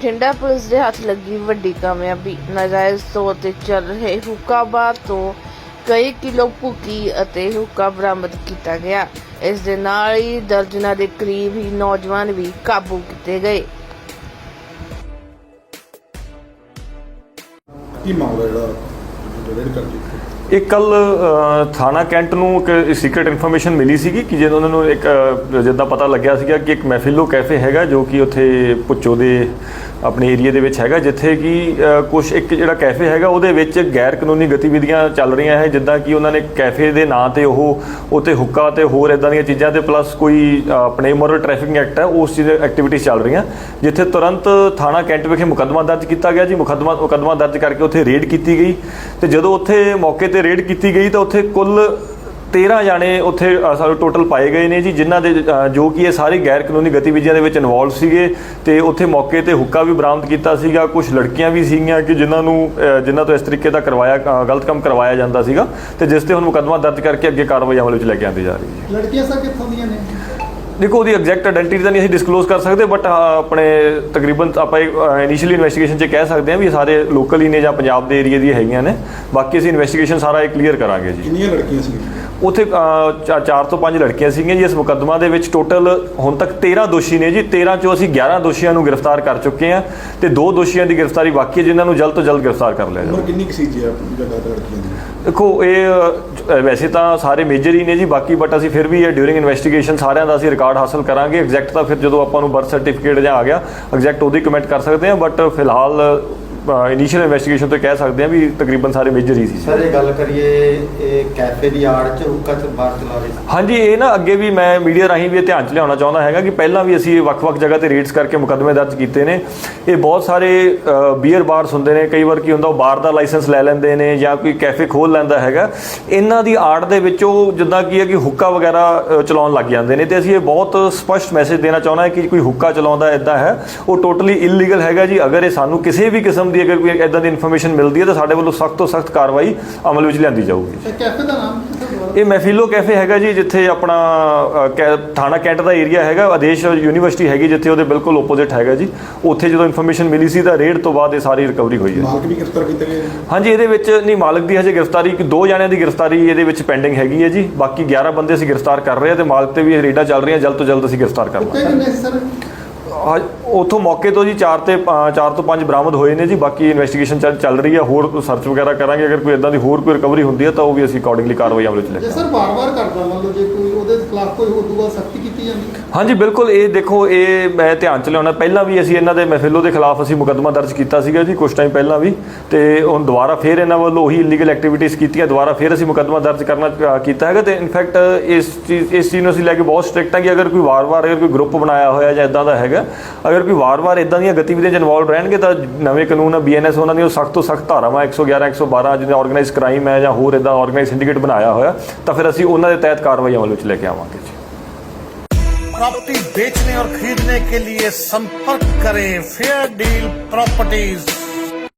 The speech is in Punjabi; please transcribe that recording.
ਬਠਿੰਡਾ ਪੁਲਿਸ ਦੇ ਹੱਥ ਲੱਗੀ ਵੱਡੀ ਕਾਮਯਾਬੀ। ਨਾਜਾਇਜ਼ ਤੌਰ ਤੇ ਚੱਲ ਰਹੇ ਹੁੱਕਾ ਬਾਰ ਤੋਂ ਕਈ ਕਿਲੋ ਭੁੱਕੀ ਅਤੇ ਹੁੱਕਾ ਬਰਾਮਦ ਕੀਤਾ ਗਿਆ। ਇਸ ਦੇ ਨਾਲ ਹੀ ਦਰਜਨਾਂ ਦੇ ਕਰੀਬ ਹੀ ਨੌਜਵਾਨ ਵੀ ਕਾਬੂ ਕੀਤੇ ਗਏ। ਕੀ ਮਾਮਲਾ ਜਿਹੜਾ ਰੇਡ ਕਰ ਦਿੱਤਾ? ਇੱਕ ਕੱਲ ਥਾਣਾ ਕੈਂਟ ਨੂੰ ਇੱਕ ਸੀਕ੍ਰੀਟ ਇਨਫੋਰਮੇਸ਼ਨ ਮਿਲੀ ਸੀਗੀ ਕਿ ਜਦੋਂ ਉਹਨਾਂ ਨੂੰ ਇੱਕ ਅ, ਜਿੱਦਾਂ ਪਤਾ ਲੱਗਿਆ ਸੀਗਾ ਕਿ ਇੱਕ ਮਹਿਫਿਲੋ ਕੈਫੇ ਹੈਗਾ ਜੋ ਕਿ ਉੱਥੇ ਪੁੱਚੋ ਦੇ ਆਪਣੇ ਏਰੀਆ ਦੇ ਵਿੱਚ ਹੈਗਾ, ਜਿੱਥੇ ਕਿ ਕੁਝ ਇੱਕ ਜਿਹੜਾ ਕੈਫੇ ਹੈਗਾ, ਉਹਦੇ ਵਿੱਚ ਗੈਰ ਕਾਨੂੰਨੀ ਗਤੀਵਿਧੀਆਂ ਚੱਲ ਰਹੀਆਂ ਹੈ, ਜਿੱਦਾਂ ਕਿ ਉਹਨਾਂ ਨੇ ਕੈਫੇ ਦੇ ਨਾਂ ਤੇ ਉਹ, ਉੱਥੇ ਹੁੱਕਾ ਤੇ ਹੋਰ ਇਦਾਂ ਦੀਆਂ ਚੀਜ਼ਾਂ ਤੇ, ਪਲੱਸ ਕੋਈ ਆਪਣੇ ਮੋਰਲ ਟ੍ਰੈਫਿਕਿੰਗ ਐਕਟ ਹੈ, ਉਸ ਚੀਜ਼ ਐਕਟੀਵਿਟੀਜ਼ ਚੱਲ ਰਹੀਆਂ, ਜਿੱਥੇ ਤੁਰੰਤ ਥਾਣਾ ਕੈਂਟ ਵਿਖੇ ਮੁਕੱਦਮਾ ਦਰਜ ਕੀਤਾ ਗਿਆ ਜੀ, ਮੁਕੱਦਮਾ ਮੁਕੱਦਮਾ ਦਰਜ ਕਰਕੇ ਉੱਥੇ ਰੇਡ ਕੀਤੀ ਗਈ ਤੇ ਜਦੋਂ ਉੱਥੇ ਮੌਕੇ ਤੇ ਰੇਡ ਕੀਤੀ ਗਈ ਤਾਂ ਉੱਥੇ ਕੁੱਲ 13 ਜਾਣੇ ਉੱਥੇ ਸਾਡੇ ਟੋਟਲ ਪਾਏ ਗਏ ਨੇ ਜੀ ਜਿਨ੍ਹਾਂ ਦੇ ਜੋ ਕਿ ਇਹ ਸਾਰੇ ਗੈਰ ਕਾਨੂੰਨੀ ਗਤੀਵਿਧੀਆਂ ਦੇ ਵਿੱਚ ਇਨਵੋਲਵ ਸੀਗੇ ਤੇ ਉੱਥੇ ਮੌਕੇ ਤੇ ਹੁੱਕਾ ਵੀ ਬਰਾਮਦ ਕੀਤਾ ਸੀਗਾ ਕੁਝ ਲੜਕੀਆਂ ਵੀ ਸੀਗੀਆਂ ਕਿ ਜਿਨ੍ਹਾਂ ਨੂੰ ਜਿਨ੍ਹਾਂ ਤੋਂ ਇਸ ਤਰੀਕੇ ਦਾ ਕਰਵਾਇਆ ਗਲਤ ਕੰਮ ਕਰਵਾਇਆ ਜਾਂਦਾ ਸੀਗਾ ਤੇ ਜਿਸ ਤੇ ਹੁਣ ਮੁਕੱਦਮਾ ਦਰਜ ਕਰਕੇ ਅੱਗੇ ਕਾਰਵਾਈ ਅਮਲ ਵਿੱਚ ਲੈ ਕੇ ਆਂਦੀ ਜਾ ਰਹੀ ਹੈ। ਲੜਕੀਆਂ ਸਰ ਕਿੱਥੋਂ ਦੀਆਂ ਨੇ? ਦੇਖੋ ਉਹਦੀ ਐਗਜ਼ੈਕਟ ਆਇਡੈਂਟੀ ਤਾਂ ਨਹੀਂ ਅਸੀਂ ਡਿਸਕਲੋਜ਼ ਕਰ ਸਕਦੇ ਬਟ ਆਪਣੇ ਤਕਰੀਬਨ ਆਪਾਂ ਇਨੀਸ਼ੀਅਲੀ ਇਨਵੈਸਟੀਗੇਸ਼ਨ 'ਚ ਕਹਿ ਸਕਦੇ ਹਾਂ ਵੀ ਇਹ ਸਾਰੇ ਲੋਕਲ ਹੀ ਨੇ ਜਾਂ ਪੰਜਾਬ ਦੇ ਏਰੀਆ ਦੀ ਹੈਗੀਆਂ ਨੇ। ਬਾਕੀ ਅਸੀਂ ਇਨਵੈਸਟੀਗੇਸ਼ਨ ਸਾਰਾ ਇਹ ਕਲੀਅਰ ਕਰਾਂਗੇ ਜੀ। ਕਿੰਨੀਆਂ ਲੜਕੀਆਂ ਸੀ ਉੱਥੇ ਚਾਰ ਤੋਂ ਪੰਜ ਲੜਕੀਆਂ ਸੀਗੀਆਂ ਜੀ ਇਸ ਮੁਕੱਦਮਾ ਦੇ ਵਿੱਚ ਟੋਟਲ ਹੁਣ ਤੱਕ 13 ਦੋਸ਼ੀ ਨੇ ਜੀ। 13 ਚੋਂ ਅਸੀਂ 11 ਦੋਸ਼ੀਆਂ ਨੂੰ ਗ੍ਰਿਫਤਾਰ ਕਰ ਚੁੱਕੇ ਹਾਂ ਤੇ ਦੋ ਦੋਸ਼ੀਆਂ ਦੀ ਗ੍ਰਿਫਤਾਰੀ ਬਾਕੀ ਹੈ ਜਿਨ੍ਹਾਂ ਨੂੰ ਜਲਦ ਤੋਂ ਜਲਦ ਗ੍ਰਿਫਤਾਰ ਕਰ ਲਿਆ ਉਮਰ ਜਾਵੇ ਕਿੰਨੀ ਕੁ ਸੀ ਜੀ ਤੇ ਲੜਕੀਆਂ ਦੀ? ਦੇਖੋ ਇਹ ਵੈਸੇ ਤਾਂ ਸਾਰੇ ਮੇਜਰ ਹੀ ਨੇ ਜੀ ਬਾਕੀ ਬਟ ਅਸੀਂ ਫਿਰ ਵੀ ਇਹ ਡਿਊਰਿੰਗ ਇਨਵੈਸਟੀਗੇਸ਼ਨ ਸਾਰਿਆਂ ਦਾ ਅਸੀਂ ਰਿਕਾਰਡ ਹਾਸਲ ਕਰਾਂਗੇ। ਐਗਜ਼ੈਕਟ ਤਾਂ ਫਿਰ ਜਦੋਂ ਆਪਾਂ ਨੂੰ ਬਰਥ ਸਰਟੀਫਿਕੇਟ ਜਾਂ ਆ ਗਿਆ ਐਗਜ਼ੈਕਟ ਉਹਦੀ ਕਮੈਂਟ ਕਰ ਸਕਦੇ ਹਾਂ ਬਟ ਫਿਲਹਾਲ ਇਨੀਸ਼ੀਅਲ ਇਨਵੈਸਟੀਗੇਸ਼ਨ ਤੋਂ ਕਹਿ ਸਕਦੇ ਹਾਂ ਵੀ ਤਕਰੀਬਨ ਸਾਰੇ ਮੇਜਰ ਹੀ ਸੀ। ਸਰ ਇਹ ਗੱਲ ਕਰੀਏ ਇਹ ਕੈਫੇ ਦੀ ਆੜ ਚ ਹੁੱਕਾ ਚ ਬਾਹਰ ਚਲਾ ਰਹੇ ਸੀ? ਹਾਂਜੀ ਇਹ ਨਾ ਅੱਗੇ ਵੀ ਮੈਂ ਮੀਡੀਆ ਰਾਹੀਂ ਵੀ ਧਿਆਨ ਚ ਲਿਆਉਣਾ ਚਾਹੁੰਦਾ ਹੈਗਾ ਕਿ ਪਹਿਲਾਂ ਵੀ ਅਸੀਂ ਵੱਖ-ਵੱਖ ਜਗ੍ਹਾ ਤੇ ਰੇਡਸ ਕਰਕੇ ਮੁਕੱਦਮੇ ਦਰਜ ਕੀਤੇ ਨੇ। ਇਹ ਬਹੁਤ ਸਾਰੇ ਬੀਅਰ ਬਾਰਸ ਹੁੰਦੇ ਨੇ ਕਈ ਵਾਰ ਕੀ ਹੁੰਦਾ ਉਹ ਬਾਰ ਦਾ ਲਾਇਸੈਂਸ ਲੈ ਲੈਂਦੇ ਨੇ ਜਾਂ ਕੋਈ ਕੈਫੇ ਖੋਲ ਲੈਂਦਾ ਹੈਗਾ। ਇਹਨਾਂ ਦੀ ਆੜ ਦੇ ਵਿੱਚ ਉਹ ਜਿੱਦਾਂ ਕੀ ਹੈ ਕਿ ਹੁੱਕਾ ਵਗੈਰਾ ਚਲਾਉਣ ਲੱਗ ਜਾਂਦੇ ਨੇ ਤੇ ਅਸੀਂ ਇਹ ਬਹੁਤ ਸਪਸ਼ਟ ਮੈਸੇਜ ਦੇਣਾ ਚਾਹੁੰਦਾ ਹਾਂ ਕਿ ਕੋਈ ਹੁੱਕਾ ਚਲਾਉਂਦਾ ਇਦਾਂ ਹੈ ਉਹ ਟੋਟਲੀ ਇਲੀਗਲ ਹੈਗਾ ਜੀ। ਅਗਰ ਇਹ ਸਾਨੂੰ ਕਿਸੇ ਵੀ ਕਿਸਮ ਦੀ ਅਗਰ ਕੋਈ ਇਦਾਂ ਦੀ ਇਨਫੋਰਮੇਸ਼ਨ ਮਿਲਦੀ ਹੈ ਤਾਂ ਸਾਡੇ ਵੱਲੋਂ ਸਖਤ ਤੋਂ ਸਖਤ ਕਾਰਵਾਈ ਅਮਲ ਵਿੱਚ ਲਿਆਂਦੀ ਜਾਊਗੀ। ਇਹ ਕੈਫੇ ਦਾ ਨਾਮ? ਇਹ ਮਹਿਫਿਲੋ ਕੈਫੇ ਹੈਗਾ ਜੀ ਜਿੱਥੇ ਆਪਣਾ ਥਾਣਾ ਕੈਂਟ ਦਾ ਏਰੀਆ ਹੈਗਾ ਆਦੇਸ਼ ਯੂਨੀਵਰਸਿਟੀ ਹੈਗੀ ਜਿੱਥੇ ਉਹਦੇ ਬਿਲਕੁਲ ਆਪੋਜ਼ਿਟ ਹੈਗਾ ਜੀ। ਉੱਥੇ ਜਦੋਂ ਇਨਫੋਰਮੇਸ਼ਨ ਮਿਲੀ ਸੀ ਤਾਂ ਰੇਡ ਤੋਂ ਬਾਅਦ ਇਹ ਸਾਰੀ ਰਿਕਵਰੀ ਹੋਈ ਹੈ। ਮਾਲਕ ਵੀ ਗ੍ਰਿਫਤਾਰ ਕੀਤੇ ਗਏ। ਹਾਂਜੀ ਇਹਦੇ ਵਿੱਚ ਨਹੀਂ ਮਾਲਕ ਦੀ ਹਜੇ ਗ੍ਰਿਫਤਾਰੀ ਕਿ ਦੋ ਜਣਿਆਂ ਦੀ ਗ੍ਰਿਫਤਾਰੀ ਇਹਦੇ ਵਿੱਚ ਪੈਂਡਿੰਗ ਹੈਗੀ ਹੈ ਜੀ। ਬਾਕੀ 11 ਬੰਦੇ ਅਸੀਂ ਗ੍ਰਿਫਤਾਰ ਕਰ ਰਹੇ ਹਾਂ ਤੇ ਮਾਲਕ ਤੇ ਵੀ ਇਹ ਰੇਡਾਂ ਚੱਲ ਰਹੀਆਂ ਜਲਦ ਤੋਂ ਜਲਦ ਅਸੀਂ ਗ੍ਰਿਫਤਾਰ ਕਰ ਲਾਂਗੇ। ਉੱਥੋਂ ਮੌਕੇ ਤੋਂ ਜੀ 4 ਤੇ 4 ਤੋਂ 5 ਬਰਾਮਦ ਹੋਏ ਨੇ ਜੀ ਬਾਕੀ ਇਨਵੈਸਟੀਗੇਸ਼ਨ ਚੱਲ ਰਹੀ ਹੈ ਹੋਰ ਸਰਚ ਵਗੈਰਾ ਕਰਾਂਗੇ ਅਗਰ ਕੋਈ ਇਦਾਂ ਦੀ ਹੋਰ ਕੋਈ ਰਿਕਵਰੀ ਹੁੰਦੀ ਹੈ ਤਾਂ ਉਹ ਵੀ ਅਸੀਂ ਅਕੋਰਡਿੰਗਲੀ ਕਾਰਵਾਈ ਅਮਲ ਵਿੱਚ ਲੈ ਜੇ ਸਰ ਵਾਰ-ਵਾਰ ਕਰਦਾ ਮੰਨ ਲਓ ਜੇ ਕੋਈ ਉਹਦੇ ਖਿਲਾਫ ਕੋਈ ਹੋਰ ਦੂਆ ਸਖਤੀ ਕੀਤੀ ਜਾਂਦੀ? ਹਾਂਜੀ ਬਿਲਕੁਲ ਇਹ ਦੇਖੋ ਇਹ ਮੈਂ ਧਿਆਨ ਚ ਲਿਆਉਣਾ ਪਹਿਲਾਂ ਵੀ ਅਸੀਂ ਇਹਨਾਂ ਦੇ ਮਹਿਫਿਲੋ ਦੇ ਖਿਲਾਫ ਅਸੀਂ ਮੁਕੱਦਮਾ ਦਰਜ ਕੀਤਾ ਸੀਗਾ ਜੀ ਕੁਝ ਟਾਈਮ ਪਹਿਲਾਂ ਵੀ ਤੇ ਹੁਣ ਦੁਬਾਰਾ ਫੇਰ ਇਹਨਾਂ ਵੱਲੋਂ ਉਹੀ ਇਲੀਗਲ ਐਕਟੀਵਿਟੀਜ਼ ਕੀਤੀਆਂ ਦੁਬਾਰਾ ਫੇਰ ਅਸੀਂ ਮੁਕੱਦਮਾ ਦਰਜ ਕਰਨਾ ਕੀਤਾ ਹੈਗਾ ਤੇ ਇਨਫੈਕਟ ਇਸ ਚੀਜ਼ ਇਸ ਚੀਜ਼ ਨੂੰ ਅਸੀਂ ਲੈ ਕੇ ਬਹੁਤ ਸਟ੍ਰਿਕਟ ਹਾਂ ਕਿ ਅਗਰ ਕੋਈ ਵਾਰ-ਵਾਰ ਅਗਰ ਕੋਈ ਗਰੁੱਪ ਬਣਾਇਆ ਹੋਇਆ ਜਾਂ ਇਦਾਂ ਦਾ ਹੈਗਾ ਅਗਰ ਕੋਈ ਵਾਰ-ਵਾਰ ਇਦਾਂ ਦੀਆਂ ਗਤੀਵਿਧੀਆਂ 'ਚ ਇਨਵੋਲਵ ਰਹਿਣਗੇ ਤਾਂ ਨਵੇਂ ਕਾਨੂੰਨ ਆ ਬੀਐਨਐਸ ਉਹਨਾਂ ਦੀਆਂ ਸਖਤ ਤੋਂ ਸਖਤ ਧਾਰਾਵਾਂ 111 112 ਜਿਹਦੇ ਆਰਗੇਨਾਈਜ਼ ਕ੍ਰਾਈਮ ਹੈ ਜਾਂ ਹੋਰ ਇਦਾਂ ਆਰਗੇਨਾਈਜ਼ ਸਿੰਡੀਕੇਟ ਬਣਾਇਆ ਹੋਇਆ ਤਾਂ ਫਿਰ ਅਸੀਂ ਉਹਨਾਂ ਦੇ ਤਹਿਤ ਕਾਰਵਾਈ ਅਮਲ ਵਿੱਚ ਲੈ ਕੇ ਆਵਾਂਗੇ ਜੀ प्रॉपर्टी बेचने और खरीदने के लिए संपर्क करें फेयर डील प्रॉपर्टीज